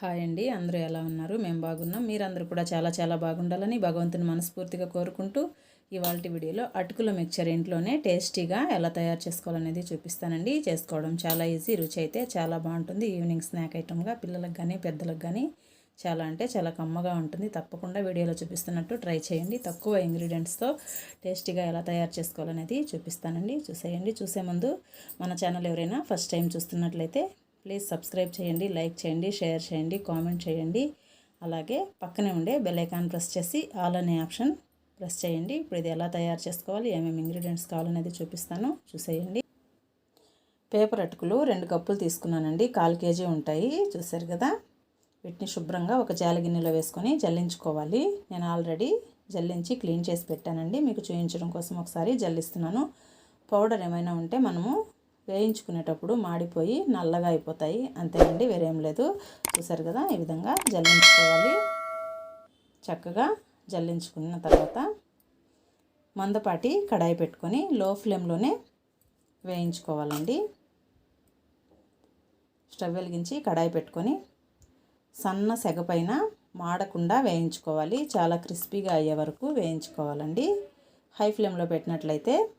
Hi అండి. అందరూ ఎలా ఉన్నారు? మేము బాగున్నాం. మీరందరూ కూడా చాలా చాలా బాగుండాలని భగవంతుని మనస్ఫూర్తిగా కోరుకుంటూ ఇవాళ వీడియోలో అటుకుల మిక్చర్ ఇంట్లోనే టేస్టీగా ఎలా తయారు చేసుకోవాలనేది చూపిస్తానండి. చేసుకోవడం చాలా ఈజీ రుచి అయితే చాలా బాగుంటుంది. ఈవినింగ్ స్నాక్ ఐటమ్గా పిల్లలకు కానీ పెద్దలకు కానీ చాలా అంటే చాలా కమ్మగా ఉంటుంది. తప్పకుండా వీడియోలో చూపిస్తున్నట్టు ట్రై చేయండి. తక్కువ ఇంగ్రీడియంట్స్తో టేస్టీగా ఎలా తయారు చేసుకోవాలనేది చూపిస్తానండి. చూసేయండి. చూసే ముందు మన ఛానల్ ఎవరైనా ఫస్ట్ టైం చూస్తున్నట్లయితే ప్లీజ్ సబ్స్క్రైబ్ చేయండి లైక్ చేయండి షేర్ చేయండి కామెంట్ చేయండి. అలాగే పక్కనే ఉండే బెల్లైకాన్ ప్రెస్ చేసి ఆల్ అనే ఆప్షన్ ప్రెస్ చేయండి. ఇప్పుడు ఇది ఎలా తయారు చేసుకోవాలి ఏమేమి ఇంగ్రీడియంట్స్ కావాలనేది చూపిస్తాను. చూసేయండి. పేపర్ అటుకులు రెండు కప్పులు తీసుకున్నానండి. కాల్ కేజీ ఉంటాయి చూసారు కదా? వీటిని శుభ్రంగా ఒక జాల గిన్నెలో వేసుకొని జల్లించుకోవాలి. నేను ఆల్రెడీ జల్లించి క్లీన్ చేసి పెట్టానండి. మీకు చూపించడం కోసం ఒకసారి జల్లిస్తున్నాను. పౌడర్ ఏమైనా ఉంటే మనము వేయించుకునేటప్పుడు మాడిపోయి నల్లగా అయిపోతాయి. అంతేనండి వేరేం లేదు. చూసారు కదా ఈ విధంగా జల్లించుకోవాలి. చక్కగా జల్లించుకున్న తర్వాత మందపాటి కడాయి పెట్టుకొని లో ఫ్లేమ్లోనే వేయించుకోవాలండి. స్టవ్ వెలిగించి కడాయి పెట్టుకొని సన్న సెగ పైన మాడకుండా వేయించుకోవాలి. చాలా క్రిస్పీగా అయ్యే వరకు వేయించుకోవాలండి. హై ఫ్లేమ్లో పెట్టినట్లయితే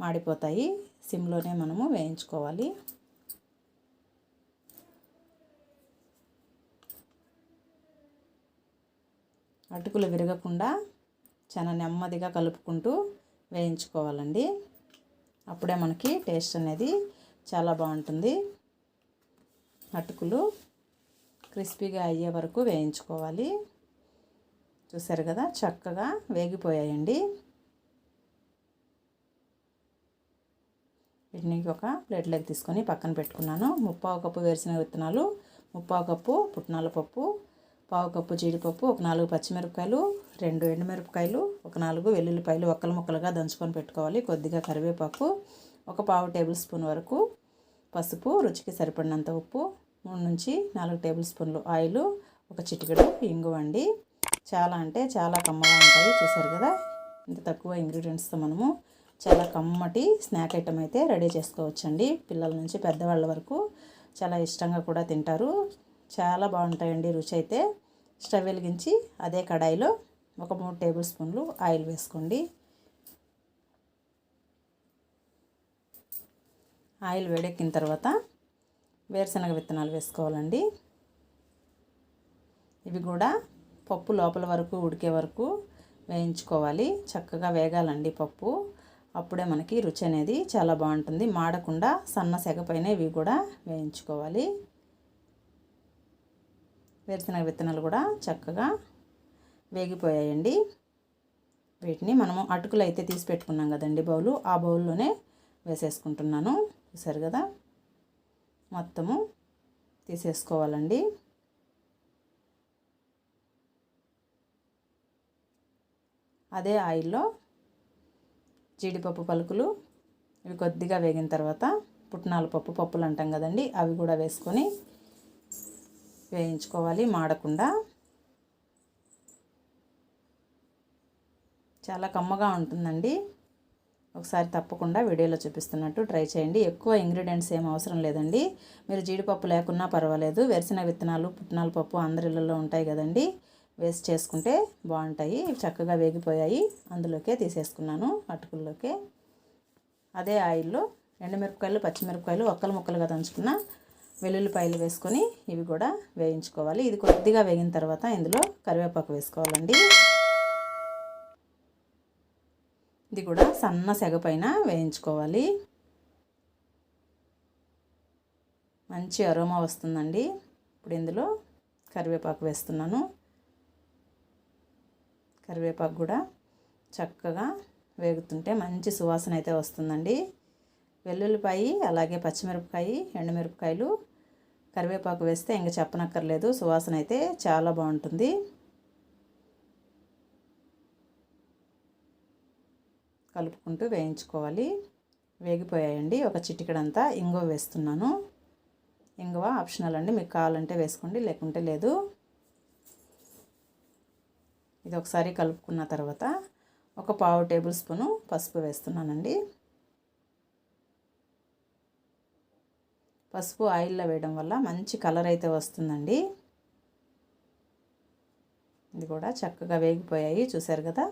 మాడిపోతాయి. సిమ్లోనే మనము వేయించుకోవాలి. అటుకులు విరగకుండా చాలా నెమ్మదిగా కలుపుకుంటూ వేయించుకోవాలండి. అప్పుడే మనకి టేస్ట్ అనేది చాలా బాగుంటుంది. అటుకులు క్రిస్పీగా అయ్యే వరకు వేయించుకోవాలి. చూసారు కదా చక్కగా వేగిపోయాయండి. వీటిని ఒక ప్లేట్లోకి తీసుకొని పక్కన పెట్టుకున్నాను. ముప్పావు కప్పు వేరుశనగ విత్తనాలు ముప్పావు కప్పు పుట్నాల పప్పు పావు కప్పు జీడిపప్పు ఒక నాలుగు పచ్చిమిరపకాయలు రెండు ఎండుమిరపకాయలు ఒక నాలుగు వెల్లుల్లిపాయలు ఒక్కలు ముక్కలుగా దంచుకొని పెట్టుకోవాలి. కొద్దిగా కరివేపాకు ఒక పావు టేబుల్ స్పూన్ వరకు పసుపు రుచికి సరిపడినంత ఉప్పు మూడు నుంచి నాలుగు టేబుల్ స్పూన్లు ఆయిల్ ఒక చిటికెడు ఇంగువ అండి చాలా అంటే చాలా కమ్మగా ఉంటాయి. చూసారు కదా? ఇంత తక్కువ ఇంగ్రీడియంట్స్తో మనము చాలా కమ్మటి స్నాక్ ఐటమ్ అయితే రెడీ చేసుకోవచ్చండి. పిల్లల నుంచి పెద్దవాళ్ళ వరకు చాలా ఇష్టంగా కూడా తింటారు. చాలా బాగుంటాయండి రుచి అయితే. స్టవ్ వెలిగించి అదే కడాయిలో ఒక మూడు టేబుల్ స్పూన్లు ఆయిల్ వేసుకోండి. ఆయిల్ వేడెక్కిన తర్వాత వేరుశనగ విత్తనాలు వేసుకోవాలండి. ఇవి కూడా పప్పు లోపల వరకు ఉడికే వరకు వేయించుకోవాలి. చక్కగా వేగాలండి పప్పు. అప్పుడే మనకి రుచి అనేది చాలా బాగుంటుంది. మాడకుండా సన్న సెగపైన ఇవి కూడా వేయించుకోవాలి. వేరుశనగ విత్తనాలు కూడా చక్కగా వేగిపోయాయండి. వీటిని మనము అటుకులు అయితే తీసి పెట్టుకున్నాం కదండి బౌలు. ఆ బౌల్లోనే వేసేసుకుంటున్నాను. చూసారు కదా? మొత్తము తీసేసుకోవాలండి. అదే ఆయిల్లో జీడిపప్పు పలుకులు ఇవి కొద్దిగా వేగిన తర్వాత పుట్నాల పప్పు పప్పులు అంటాం కదండి అవి కూడా వేసుకొని వేయించుకోవాలి మాడకుండా. చాలా కమ్మగా ఉంటుందండి. ఒకసారి తప్పకుండా వీడియోలో చూపిస్తున్నట్టు ట్రై చేయండి. ఎక్కువ ఇంగ్రీడియంట్స్ ఏం అవసరం లేదండి. మీరు జీడిపప్పు లేకున్నా పర్వాలేదు. వెరిసిన విత్తనాలు పుట్నాల పప్పు అందరిలో ఉంటాయి కదండి. వేస్ట్ చేసుకుంటే బాగుంటాయి. చక్కగా వేగిపోయాయి. అందులోకే తీసేసుకున్నాను అటుకుల్లోకే. అదే ఆయిల్లో ఎండుమిరపకాయలు పచ్చిమిరపకాయలు ఒక్కలు ముక్కలుగా దంచుకున్న వెల్లుల్లిపాయలు వేసుకొని ఇవి కూడా వేయించుకోవాలి. ఇది కొద్దిగా వేగిన తర్వాత ఇందులో కరివేపాకు వేసుకోవాలండి. ఇది కూడా సన్న సెగ పైన వేయించుకోవాలి. మంచి అరోమా వస్తుందండి. ఇప్పుడు ఇందులో కరివేపాకు వేస్తున్నాను. కరివేపాకు కూడా చక్కగా వేగుతుంటే మంచి సువాసన అయితే వస్తుందండి. వెల్లుల్లిపాయ అలాగే పచ్చిమిరపకాయ ఎండుమిరపకాయలు కరివేపాకు వేస్తే ఇంక చెప్పనక్కర్లేదు. సువాసన అయితే చాలా బాగుంటుంది. కలుపుకుంటూ వేయించుకోవాలి. వేగిపోయాయండి. ఒక చిటికడంతా ఇంగువ వేస్తున్నాను. ఇంగువ ఆప్షనల్ అండి. మీకు కావాలంటే వేసుకోండి లేకుంటే లేదు. ఇది ఒకసారి కలుపుకున్న తర్వాత ఒక పావు టేబుల్ స్పూను పసుపు వేస్తున్నానండి. పసుపు ఆయిల్లో వేయడం వల్ల మంచి కలర్ అయితే వస్తుందండి. ఇది కూడా చక్కగా వేగిపోయాయి చూశారు కదా?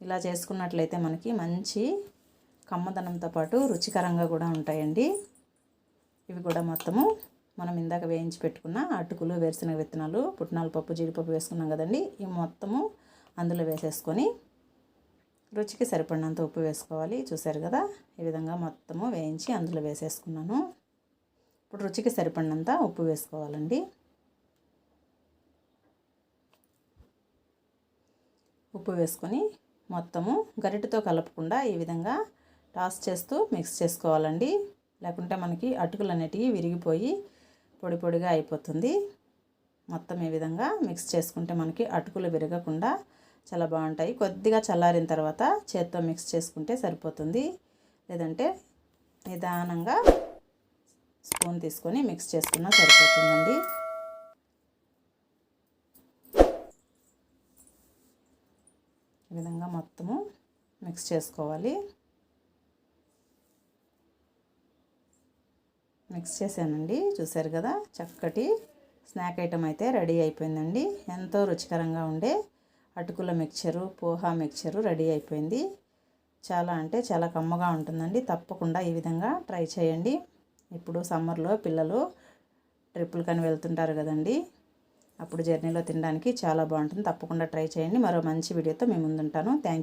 ఇలా చేసుకున్నట్లయితే మనకి మంచి కమ్మదనంతో పాటు రుచికరంగా కూడా ఉంటాయండి. ఇవి కూడా మొత్తము మనం ఇందాక వేయించి పెట్టుకున్న అటుకులు వేరుశనగ విత్తనాలు పుట్నాలు పప్పు జీడిపప్పు వేసుకున్నాం కదండి. ఇవి మొత్తము అందులో వేసేసుకొని రుచికి సరిపడినంత ఉప్పు వేసుకోవాలి. చూసారు కదా? ఈ విధంగా మొత్తము వేయించి అందులో వేసేసుకున్నాను. ఇప్పుడు రుచికి సరిపడినంత ఉప్పు వేసుకోవాలండి. ఉప్పు వేసుకొని మొత్తము గరిటతో కలపకుండా ఈ విధంగా టాస్ చేస్తూ మిక్స్ చేసుకోవాలండి. లేకుంటే మనకి అటుకులు అనేటివి విరిగిపోయి పొడి పొడిగా అయిపోతుంది. మొత్తం ఈ విధంగా మిక్స్ చేసుకుంటే మనకి అటుకులు విరగకుండా చాలా బాగుంటాయి. కొద్దిగా చల్లారిన తర్వాత చేత్తో మిక్స్ చేసుకుంటే సరిపోతుంది. లేదంటే నిదానంగా స్పూన్ తీసుకొని మిక్స్ చేసుకున్నా సరిపోతుందండి. ఈ విధంగా మొత్తము మిక్స్ చేసుకోవాలి. మిక్స్ చేశానండి. చూసారు కదా? చక్కటి స్నాక్ ఐటమ్ అయితే రెడీ అయిపోయిందండి. ఎంతో రుచికరంగా ఉండే అటుకుల మిక్చరు పోహా మిక్చరు రెడీ అయిపోయింది. చాలా అంటే చాలా కమ్మగా ఉంటుందండి. తప్పకుండా ఈ విధంగా ట్రై చేయండి. ఇప్పుడు సమ్మర్లో పిల్లలు ట్రిప్పులు కానీ వెళ్తుంటారు కదండి. అప్పుడు జర్నీలో తినడానికి చాలా బాగుంటుంది. తప్పకుండా ట్రై చేయండి. మరో మంచి వీడియోతో మేము ముందుంటాను. థ్యాంక్